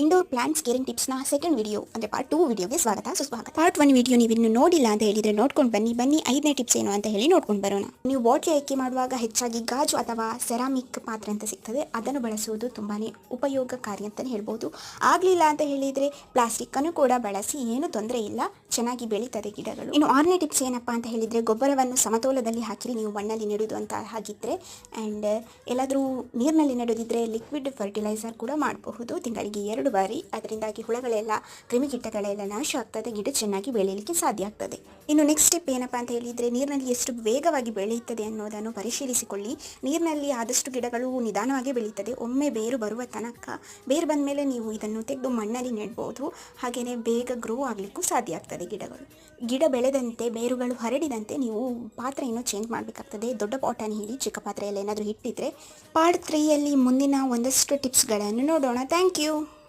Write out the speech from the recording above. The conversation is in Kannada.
ಇಂಡೋರ್ ಪ್ಲಾಂಟ್ಸ್ ಕೇರಿಂಗ್ ಟಿಪ್ಸ್ನ ಸೆಕೆಂಡ್ ವಿಡಿಯೋ ಅಂದರೆ ಪಾರ್ಟ್ ಟೂ ವಿಡಿಯೋಗೆ ಸ್ವಾಗತ, ಸುಸ್ವಾಗತ. ಪಾರ್ಟ್ ಒನ್ ವಿಡಿಯೋ ನೀವು ಇನ್ನು ನೋಡಿಲ್ಲ ಅಂತ ಹೇಳಿದರೆ ನೋಡ್ಕೊಂಡು ಬನ್ನಿ ಬನ್ನಿ, ಐದನೇ ಟಿಪ್ಸ್ ಏನು ಅಂತ ಹೇಳಿ ನೋಡ್ಕೊಂಡು ಬರೋಣ. ನೀವು ಬಾಟ್ಲಿ ಆಯ್ಕೆ ಮಾಡುವಾಗ ಹೆಚ್ಚಾಗಿ ಗಾಜು ಅಥವಾ ಸೆರಾಮಿಕ್ ಪಾತ್ರೆ ಅಂತ ಸಿಗ್ತದೆ, ಅದನ್ನು ಬಳಸುವುದು ತುಂಬಾ ಉಪಯೋಗಕಾರಿ ಅಂತಲೇ ಹೇಳ್ಬೋದು. ಆಗಲಿಲ್ಲ ಅಂತ ಹೇಳಿದರೆ ಪ್ಲಾಸ್ಟಿಕ್ಕನ್ನು ಕೂಡ ಬಳಸಿ, ಏನು ತೊಂದರೆ ಇಲ್ಲ, ಚೆನ್ನಾಗಿ ಬೆಳೀತದೆ ಗಿಡಗಳು. ಇನ್ನು ಆರನೇ ಟಿಪ್ಸ್ ಏನಪ್ಪ ಅಂತ ಹೇಳಿದರೆ ಗೊಬ್ಬರವನ್ನು ಸಮತೋಲದಲ್ಲಿ ಹಾಕಿರಿ, ನೀವು ಮಣ್ಣಲ್ಲಿ ನೆಡೋದು ಅಂತ ಹಾಗಿದ್ರೆ ಆ್ಯಂಡ್ ಎಲ್ಲಾದರೂ ನೀರಿನಲ್ಲಿ ನೆಡೋದಿದ್ರೆ ಲಿಕ್ವಿಡ್ ಫರ್ಟಿಲೈಸರ್ ಕೂಡ ಮಾಡಬಹುದು. ತಿಂಗಳಿಗೆ ಎರಡು ಬಾರಿ. ಅದರಿಂದಾಗಿ ಹುಳಗಳೆಲ್ಲ, ಕ್ರಿಮಿಕೀಟಗಳೆಲ್ಲ ನಾಶ ಆಗ್ತದೆ. ಗಿಡ ಚೆನ್ನಾಗಿ ಬೆಳೆಯಲಿಕ್ಕೆ ಸಾಧ್ಯ ಆಗ್ತದೆ. ಇನ್ನು ನೆಕ್ಸ್ಟ್ ಸ್ಟೆಪ್ ಏನಪ್ಪಾ ಅಂತ ಹೇಳಿದರೆ, ನೀರಿನಲ್ಲಿ ಎಷ್ಟು ವೇಗವಾಗಿ ಬೆಳೆಯುತ್ತದೆ ಅನ್ನೋದನ್ನು ಪರಿಶೀಲಿಸಿಕೊಳ್ಳಿ. ನೀರಿನಲ್ಲಿ ಆದಷ್ಟು ಗಿಡಗಳು ನಿಧಾನವಾಗಿ ಬೆಳೆಯುತ್ತದೆ. ಒಮ್ಮೆ ಬೇರು ಬರುವ ತನಕ ಬೇರು ಬಂದ ಮೇಲೆ ನೀವು ಇದನ್ನು ತೆಗೆದು ಮಣ್ಣಲ್ಲಿ ನೆಡ್ಬೋದು. ಹಾಗೆಯೇ ಬೇಗ ಗ್ರೋ ಆಗಲಿಕ್ಕೂ ಸಾಧ್ಯ ಆಗ್ತದೆ ಗಿಡಗಳು. ಗಿಡ ಬೆಳೆದಂತೆ, ಬೇರುಗಳು ಹರಡಿದಂತೆ ನೀವು ಪಾತ್ರೆಯನ್ನು ಚೇಂಜ್ ಮಾಡಬೇಕಾಗ್ತದೆ. ದೊಡ್ಡ ಪಾಟನ್ನು ಹಿಡಿ ಚಿಕ್ಕ ಪಾತ್ರೆಯಲ್ಲಿ ಏನಾದರೂ ಇಟ್ಟಿದ್ರೆ ಪಾರ್ಟ್ ತ್ರೀಯಲ್ಲಿ ಮುಂದಿನ ಒಂದಷ್ಟು ಟಿಪ್ಸ್ಗಳನ್ನು ನೋಡೋಣ. Thank you